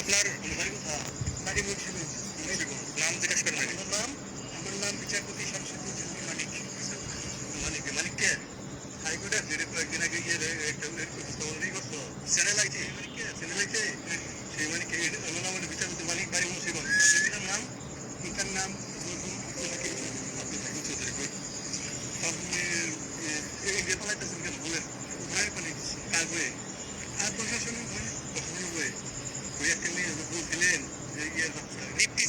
আপনার? নাম জিজ্ঞেস করেন আগে। আমার নাম বিচারপতি শামসুদ্দিন মানিক। মানিক মানিককে? হাইকোর্টে ফিরে কয়েকদিন আগে গিয়ে একটা তদন্তি করছ চ্যানেল আইছে চ্যানেল আইছে সেই মানিক আমার নাম বিচারপতি মানিক বাড়ি মুন্সিগঞ্জ জমিটার নাম? পিতার নাম আপনি চৌধুরী আপনি এই যে পালাইতেছেন কেন বলেন। ভয়ে পালিয়েছি বয়ে আর কখনো বয়ে বই একটা মেয়ে বলছিলেন যে ইয়ে বাচ্চা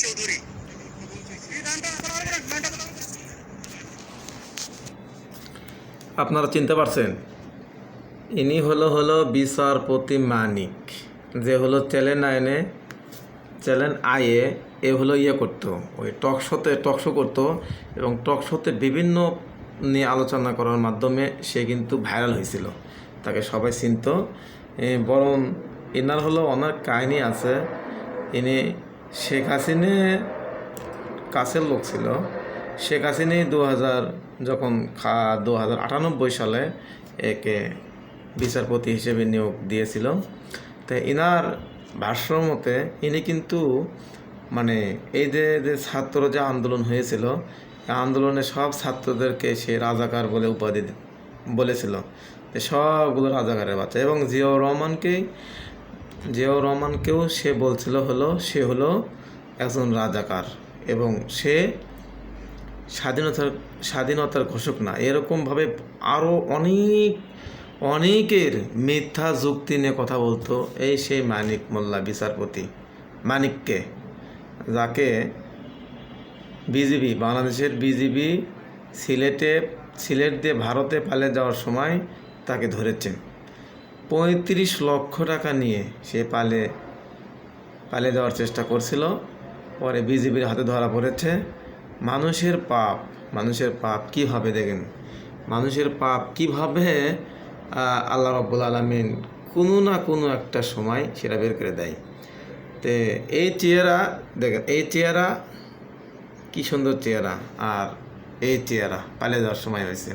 চৌধুরী। আপনারা চিনতে পারছেন? ইনি হলো হলো বিচারপতি মানিক। যে হলো চ্যানেল নাইনে চ্যানেল আয়ে এ হলো ইয়ে করতো ওই টক শোতে টক শো করতো এবং টক শোতে বিভিন্ন নিয়ে আলোচনা করার মাধ্যমে সে কিন্তু ভাইরাল হয়েছিল। তাকে সবাই চিনত। বরং এনার হলো অনেক কাহিনী আছে। ইনি শেখ হাসিনে কাছের লোক ছিল। শেখ হাসিনাই দু হাজার যখন খা দু হাজার আটানব্বই সালে একে বিচারপতি হিসেবে নিয়োগ দিয়েছিল। তো ইনার ভাষ্য মতে ইনি কিন্তু মানে এই যে যে ছাত্র যে আন্দোলন হয়েছিল আন্দোলনে সব ছাত্রদেরকে সে রাজাকার বলে উপাধি বলেছিল। সবগুলো রাজাকারের বাচ্চা। এবং জিয়াউর রহমানকেই জিয়াউর রহমানকেও সে বলছিল হলো, সে হলো একজন রাজাকার। এবং সে স্বাধীনতার স্বাধীনতার ঘোষক না। এরকমভাবে আরও অনেক অনেকের মিথ্যা যুক্তি নিয়ে কথা বলতো এই সেই মানিক মোল্লা বিচারপতি। মানিককে, যাকে বিজিবি বাংলাদেশের বিজিবি সিলেটে সিলেট দিয়ে ভারতে পালিয়ে যাওয়ার সময় তাকে ধরেছে পঁয়ত্রিশ লক্ষ টাকা নিয়ে সে পালে পালিয়ে যাওয়ার চেষ্টা করছিল। পরে বিজিবির হাতে ধরা পড়েছে। মানুষের পাপ মানুষের পাপ কীভাবে দেখেন? মানুষের পাপ কীভাবে আল্লাহ রব্বুল আলমিন কোনো না কোনো একটা সময় সেটা বের করে দেয়। তে এই চেহারা দেখেন, এই চেহারা কি সুন্দর চেহারা। আর এই চেহারা পালিয়ে যাওয়ার সময় হয়েছে।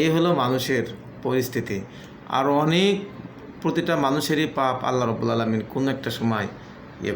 এই হলো মানুষের পরিস্থিতি। আর অনেক প্রতিটা মানুষেরই পাপ আল্লাহ রবুল আলমিন কোনো একটা সময় ইয়ে